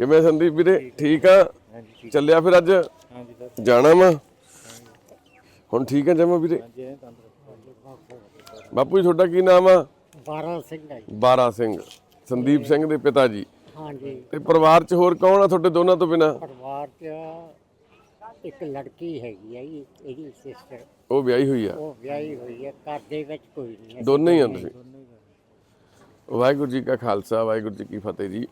ਕਿਵੇਂ ਸੰਦੀਪ ਵੀਰੇ? ਠੀਕ ਆ। ਚੱਲਿਆ ਫਿਰ ਅੱਜ? ਹਾਂਜੀ ਸਰ। ਜਾਣਾ ਵਾ? ਹੁਣ ਠੀਕ ਆ ਜਮਾ ਵੀਰੇ? ਬਾਪੂ ਜੀ ਤੁਹਾਡਾ ਕੀ ਨਾਮ ਆ? 12 ਸਿੰਘ ਹੈ ਜੀ। ਬਾਰਾ ਸਿੰਘ। ਸੰਦੀਪ ਸਿੰਘ ਦੇ ਪਿਤਾ ਜੀ। ਹਾਂਜੀ। ਤੇ ਪਰਿਵਾਰ 'ਚ ਹੋਰ ਕੌਣ ਆ ਤੁਹਾਡੇ ਦੋਨਾਂ ਤੋਂ ਬਿਨਾ? ਪਰਿਵਾਰ 'ਚ ਇੱਕ ਲੜਕੀ ਹੈਗੀ ਹੈ ਜੀ ਇਹਦੀ ਸਿਸਟਰ ਉਹ ਵਿਆਹੀ ਹੋਈ ਆ? ਉਹ ਵਿਆਹੀ ਹੋਈ ਹੈ ਘਰ ਦੇ ਵਿੱਚ ਕੋਈ ਨਹੀਂ ਹੈ। ਦੋਨੇ ਹੀ ਆ ਤੁਸੀਂ? ਵਾਹਿਗੁਰੂ ਜੀ ਕਾ ਖਾਲਸਾ ਵਾਹਿਗੁਰੂ ਜੀ ਕੀ ਫਤਿਹ ਜੀ।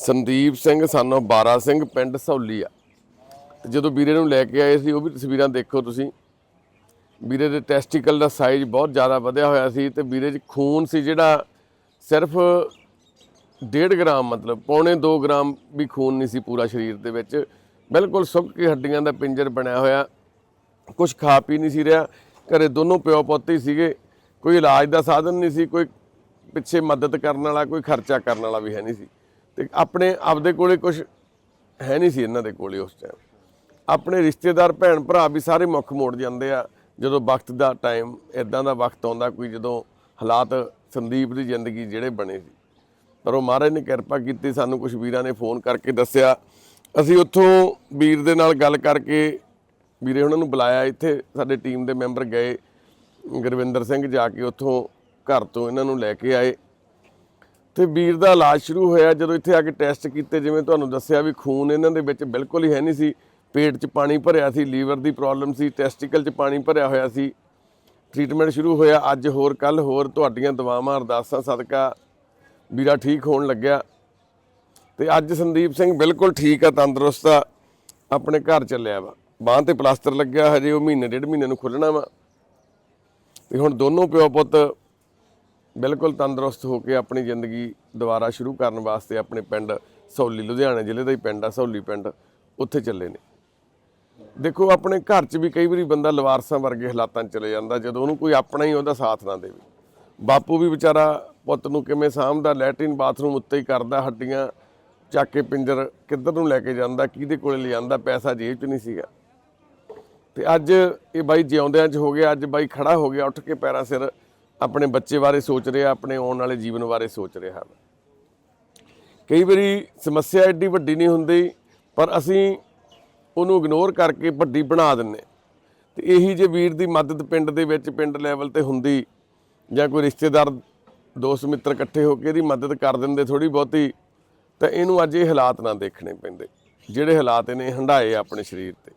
ਸੰਦੀਪ ਸਿੰਘ ਸਾਨੂੰ ਬਾਰਾ ਸਿੰਘ ਪਿੰਡ ਸੌਲੀ ਆ। ਜਦੋਂ ਵੀਰੇ ਨੂੰ ਲੈ ਕੇ ਆਏ ਸੀ, ਉਹ ਵੀ ਤਸਵੀਰਾਂ ਦੇਖੋ ਤੁਸੀਂ। ਵੀਰੇ ਦੇ ਟੈਸਟੀਕਲ ਦਾ ਸਾਈਜ਼ ਬਹੁਤ ਜ਼ਿਆਦਾ ਵਧਿਆ ਹੋਇਆ ਸੀ ਤੇ ਵੀਰੇ 'ਚ ਖੂਨ ਸੀ ਜਿਹੜਾ ਸਿਰਫ 1.5 ਗ੍ਰਾਮ ਮਤਲਬ, ਪੌਣੇ 2 ਗ੍ਰਾਮ ਵੀ ਖੂਨ ਨਹੀਂ ਸੀ ਪੂਰਾ ਸਰੀਰ ਦੇ ਵਿੱਚ। ਬਿਲਕੁਲ ਸੁੱਕ ਕੇ ਹੱਡੀਆਂ ਦਾ ਪਿੰਜਰ ਬਣਿਆ ਹੋਇਆ। ਕੁਝ ਖਾ ਪੀ ਨਹੀਂ ਸੀ ਰਿਹਾ। ਘਰੇ ਦੋਨੋਂ ਪਿਓ ਪੁੱਤ ਹੀ ਸੀਗੇ। ਕੋਈ ਇਲਾਜ ਦਾ ਸਾਧਨ ਨਹੀਂ ਸੀ, ਕੋਈ ਪਿੱਛੇ ਮਦਦ ਕਰਨ ਵਾਲਾ, ਕੋਈ ਖਰਚਾ ਕਰਨ ਵਾਲਾ ਵੀ ਹੈ ਨਹੀਂ ਸੀ। ਤੇ ਆਪਣੇ ਆਪਦੇ ਕੋਲੇ ਕੁਝ ਹੈ ਨਹੀਂ ਸੀ ਇਹਨਾਂ ਦੇ ਕੋਲੇ ਉਸ ਟਾਈਮ ਆਪਣੇ ਰਿਸ਼ਤੇਦਾਰ, ਭੈਣ, ਭਰਾ ਵੀ ਸਾਰੇ ਮੁੱਖ ਮੋੜ ਜਾਂਦੇ ਆ। ਜਦੋਂ ਵਕਤ ਦਾ ਟਾਈਮ ਇਦਾਂ ਦਾ ਵਕਤ ਆਉਂਦਾ ਕੋਈ ਜਦੋਂ ਹਾਲਾਤ ਸੰਦੀਪ ਦੀ ਜ਼ਿੰਦਗੀ ਜਿਹੜੇ ਬਣੇ ਸੀ। ਪਰ ਉਹ ਮਹਾਰਾਜ ਨੇ ਕਿਰਪਾ ਕੀਤੀ, ਸਾਨੂੰ ਕੁਝ ਵੀਰਾਂ ਨੇ ਫੋਨ ਕਰਕੇ ਦੱਸਿਆ। ਅਸੀਂ ਉੱਥੋਂ ਵੀਰ ਦੇ ਨਾਲ ਗੱਲ ਕਰਕੇ ਵੀਰੇ ਉਹਨਾਂ ਨੂੰ ਬੁਲਾਇਆ। ਇੱਥੇ ਸਾਡੇ ਟੀਮ ਦੇ ਮੈਂਬਰ ਗਏ। ਗੁਰਵਿੰਦਰ ਸਿੰਘ ਜਾ ਕੇ ਉੱਥੋਂ ਘਰ ਤੋਂ ਇਹਨਾਂ ਨੂੰ ਲੈ ਕੇ ਆਏ। ਤੇ ਵੀਰ ਦਾ ਇਲਾਜ ਸ਼ੁਰੂ ਹੋਇਆ ਜਦੋਂ ਇੱਥੇ ਆ ਕੇ ਟੈਸਟ ਕੀਤੇ, ਜਿਵੇਂ ਤੁਹਾਨੂੰ ਦੱਸਿਆ ਵੀ ਖੂਨ ਇਹਨਾਂ ਦੇ ਵਿੱਚ ਬਿਲਕੁਲ ਹੀ ਹੈ ਨਹੀਂ ਸੀ। ਪੇਟ 'ਚ ਪਾਣੀ ਭਰਿਆ ਸੀ, ਲੀਵਰ ਦੀ ਪ੍ਰੋਬਲਮ ਸੀ, ਟੈਸਟੀਕਲ 'ਚ ਪਾਣੀ ਭਰਿਆ ਹੋਇਆ ਸੀ। ਟ੍ਰੀਟਮੈਂਟ ਸ਼ੁਰੂ ਹੋਇਆ, ਅੱਜ ਹੋਰ ਕੱਲ ਹੋਰ ਤੁਹਾਡੀਆਂ ਦੁਆਵਾਂ, ਅਰਦਾਸਾਂ, ਸਦਕਾ ਵੀਰਾ ਠੀਕ ਹੋਣ ਲੱਗਿਆ। ਤੇ ਅੱਜ ਸੰਦੀਪ ਸਿੰਘ ਬਿਲਕੁਲ ਠੀਕ ਆ, ਤੰਦਰੁਸਤ ਆ, ਆਪਣੇ ਘਰ ਚੱਲਿਆ ਵਾ। ਬਾਂਹ ਤੇ ਪਲਾਸਟਰ ਲੱਗਿਆ, ਹਜੇ ਉਹ ਮਹੀਨੇ, ਡੇਢ ਮਹੀਨੇ ਨੂੰ ਖੁੱਲਣਾ ਵਾ। ਤੇ ਹੁਣ ਦੋਨੋਂ ਪਿਓ ਪੁੱਤ ਬਿਲਕੁਲ ਤੰਦਰੁਸਤ ਹੋ ਕੇ ਆਪਣੀ ਜ਼ਿੰਦਗੀ ਦੁਬਾਰਾ ਸ਼ੁਰੂ ਕਰਨ ਵਾਸਤੇ ਆਪਣੇ ਪਿੰਡ ਸੌਲੀ, ਲੁਧਿਆਣਾ ਜ਼ਿਲ੍ਹੇ ਦਾ ਹੀ ਪਿੰਡ ਆ, ਸੌਲੀ ਪਿੰਡ, ਉੱਥੇ ਚੱਲੇ ਨੇ। ਦੇਖੋ, ਆਪਣੇ ਘਰ 'ਚ ਵੀ ਕਈ ਵਾਰੀ ਬੰਦਾ ਲਵਾਰਸਾਂ ਵਰਗੇ ਹਾਲਾਤਾਂ 'ਚ ਚਲੇ ਜਾਂਦਾ, ਜਦੋਂ ਉਹਨੂੰ ਕੋਈ ਆਪਣਾ ਹੀ ਉਹਦਾ ਸਾਥ ਨਾ ਦੇਵੇ। ਬਾਪੂ ਵੀ ਵਿਚਾਰਾ ਪੁੱਤ ਨੂੰ ਕਿਵੇਂ ਸਾਂਭਦਾ, ਲੈਟਰਿਨ ਬਾਥਰੂਮ ਉੱਤੇ ਹੀ ਕਰਦਾ, ਹੱਡੀਆਂ ਚੱਕ ਕੇ ਪਿੰਜਰ ਕਿੱਧਰ ਨੂੰ ਲੈ ਕੇ ਜਾਂਦਾ, ਕਿਹਦੇ ਕੋਲੇ ਲਿਆਂਦਾ, ਪੈਸਾ ਜੇਬ 'ਚ ਨਹੀਂ ਸੀਗਾ। ਤੇ ਅੱਜ ਇਹ ਬਾਈ ਜਿਉਂਦਿਆਂ 'ਚ ਹੋ ਗਿਆ, ਅੱਜ ਬਾਈ ਖੜਾ ਹੋ ਗਿਆ, ਉੱਠ ਕੇ ਪੈਰਾਂ ਸਿਰ ਆਪਣੇ ਬੱਚੇ ਬਾਰੇ ਸੋਚ ਰਿਹਾ, ਆਪਣੇ ਆਉਣ ਵਾਲੇ ਜੀਵਨ ਬਾਰੇ ਸੋਚ ਰਿਹਾ ਵਾ ਕਈ ਵਾਰੀ ਸਮੱਸਿਆ ਐਡੀ ਵੱਡੀ ਨਹੀਂ ਹੁੰਦੀ, ਪਰ ਅਸੀਂ ਉਹਨੂੰ ਇਗਨੋਰ ਕਰਕੇ ਵੱਡੀ ਬਣਾ ਦਿੰਨੇ ਤੇ ਇਹੀ ਜੇ ਵੀਰ ਦੀ ਮਦਦ ਪਿੰਡ ਦੇ ਵਿੱਚ, ਪਿੰਡ ਲੈਵਲ ਤੇ ਹੁੰਦੀ, ਜਾਂ ਕੋਈ ਰਿਸ਼ਤੇਦਾਰ, ਦੋਸਤ, ਮਿੱਤਰ ਇਕੱਠੇ ਹੋ ਕੇ ਇਹਦੀ ਮਦਦ ਕਰ ਦਿੰਦੇ ਥੋੜੀ ਬਹੁਤੀ, ਤਾਂ ਇਹਨੂੰ ਅੱਜ ਇਹ ਹਾਲਾਤ ਨਾ ਦੇਖਣੇ ਪੈਂਦੇ। ਜਿਹੜੇ ਹਾਲਾਤ ਇਹਨੇ ਹੰਡਾਏ ਆ ਆਪਣੇ ਸਰੀਰ ਤੇ।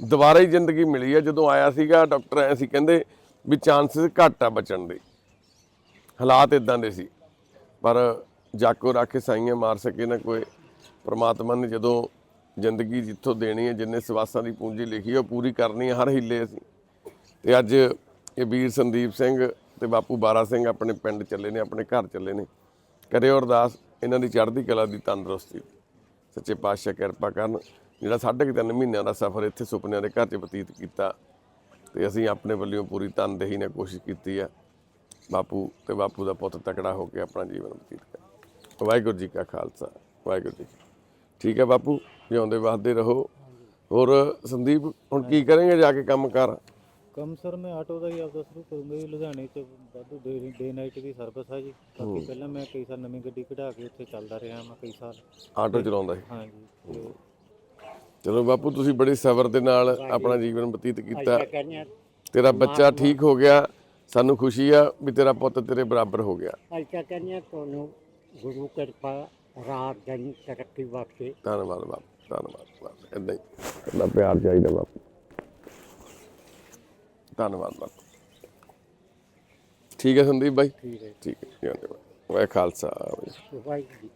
ਦੁਬਾਰਾ ਹੀ ਜ਼ਿੰਦਗੀ ਮਿਲੀ ਆ। ਜਦੋਂ ਆਇਆ ਸੀਗਾ, ਡਾਕਟਰ ਆਇਆ ਸੀ, ਕਹਿੰਦੇ ਵੀ ਚਾਂਸਸ ਘੱਟ ਆ ਬਚਣ ਦੇ। ਹਾਲਾਤ ਇਦਾਂ ਦੇ ਸੀ। ਪਰ ਜਾਕੋ ਰੱਖੇ ਸਾਈਆਂ ਮਾਰ ਸਕੇ ਨਾ ਕੋਈ, ਪ੍ਰਮਾਤਮਾ ਨੇ ਜਦੋਂ ਜ਼ਿੰਦਗੀ ਜਿੱਥੋਂ ਦੇਣੀ ਹੈ, ਜਿੰਨੇ ਸਵਾਸਾਂ ਦੀ ਪੂੰਜੀ ਲਿਖੀ ਉਹ ਪੂਰੀ ਕਰਨੀ ਹੈ ਹਰ ਹਿੱਲੇ ਅਸੀਂ। ਤੇ ਅੱਜ ਇਹ ਵੀਰ ਸੰਦੀਪ ਸਿੰਘ ਤੇ ਬਾਪੂ ਬਾਰਾ ਸਿੰਘ ਆਪਣੇ ਪਿੰਡ ਚੱਲੇ ਨੇ, ਆਪਣੇ ਘਰ ਚੱਲੇ ਨੇ। ਕਰਿਓ ਅਰਦਾਸ, ਇਹਨਾਂ ਦੀ ਚੜ੍ਹਦੀ ਕਲਾ ਦੀ ਤੰਦਰੁਸਤੀ। ਸੱਚੇ ਪਾਤਸ਼ਾਹ ਕਿਰਪਾ ਕਰਨ, ਜਿਹੜਾ ਸਾਢੇ ਕੁ ਤਿੰਨ ਮਹੀਨਿਆਂ ਦਾ ਸਫ਼ਰ ਇੱਥੇ ਸੁਪਨਿਆਂ ਦੇ ਘਰ 'ਚ ਬਤੀਤ ਕੀਤਾ। ਤੇ ਅਸੀਂ ਆਪਣੇ ਵੱਲੋਂ ਪੂਰੀ ਤਨਦੇਹੀ ਨਾਲ ਕੋਸ਼ਿਸ਼ ਕੀਤੀ ਆ ਬਾਪੂ ਤੇ ਬਾਪੂ ਦਾ ਪੁੱਤ ਤਕੜਾ ਹੋ ਕੇ ਆਪਣਾ ਜੀਵਨ ਬਤੀਤ ਕਰ। ਵਾਹਿਗੁਰੂ ਜੀ ਕਾ ਖਾਲਸਾ ਵਾਹਿਗੁਰੂ ਜੀ। ਠੀਕ ਹੈ ਬਾਪੂ ਜਿਉਂਦੇ ਵਸਦੇ ਰਹੋ। ਹੋਰ ਸੰਦੀਪ ਹੁਣ ਕੀ ਕਰਾਂਗੇ ਜਾ ਕੇ ਕੰਮ ਕਰ? ਕੰਮ ਸਰ ਮੈਂ ਆਟੋ ਦਾ ਹੀ ਆਪਦਾ ਸ਼ੁਰੂ ਕਰੂੰਗਾ ਜੀ ਲੁਧਿਆਣੇ ਚ ਵਾਧੂ ਡੇ ਨਾਈਟ ਦੀ ਸਰਵਿਸ ਆ ਜੀ। ਬਾਕੀ ਪਹਿਲਾਂ ਮੈਂ ਕਈ ਸਾਲ ਨਵੀਂ ਗੱਡੀ ਕਢਾ ਕੇ ਉੱਥੇ ਚੱਲਦਾ ਰਿਹਾ ਮੈਂ ਕਈ ਸਾਲ। ਆਟੋ ਚਲਾਉਂਦਾ ਸੀ? ਹਾਂਜੀ ਚਲੋ ਬਾਪੂ ਤੁਸੀਂ ਬੜੇ ਸਬਰ ਦੇ ਨਾਲ ਆਪਣਾ ਜੀਵਨ ਬਤੀਤ ਕੀਤਾ। ਤੇਰਾ ਬੱਚਾ ਠੀਕ ਹੋ ਗਿਆ। ਸਾਨੂੰ ਖੁਸ਼ੀ ਆ ਵੀ ਤੇਰਾ ਪੁੱਤ ਤੇਰੇ ਬਰਾਬਰ ਹੋ ਗਿਆ। ਤਾਂ ਕਹਿੰਦੇ ਤੁਹਾਨੂੰ ਗੁਰੂ ਕਿਰਪਾ ਰਾਤ ਦਿਨ ਤਰੱਕੀ ਬਖਸ਼ੇ ਧੰਨਵਾਦ ਬਾਪੂ ਧੰਨਵਾਦ ਬਾਪੂ ਏਦਾਂ ਹੀ। ਇੰਨਾ ਪਿਆਰ ਚਾਹੀਦਾ ਬਾਪੂ। ਧੰਨਵਾਦ ਬਾਪੂ। ਠੀਕ ਹੈ ਸੰਦੀਪ ਬਾਈ? ਠੀਕ ਹੈ ਠੀਕ ਹੈ ਜੀ, ਧੰਨਵਾਦ। ਵਾਹਿ ਖਾਲਸਾ ਵਾਹਿਗੁਰੂ। ਵਾਹਿਗੁਰੂ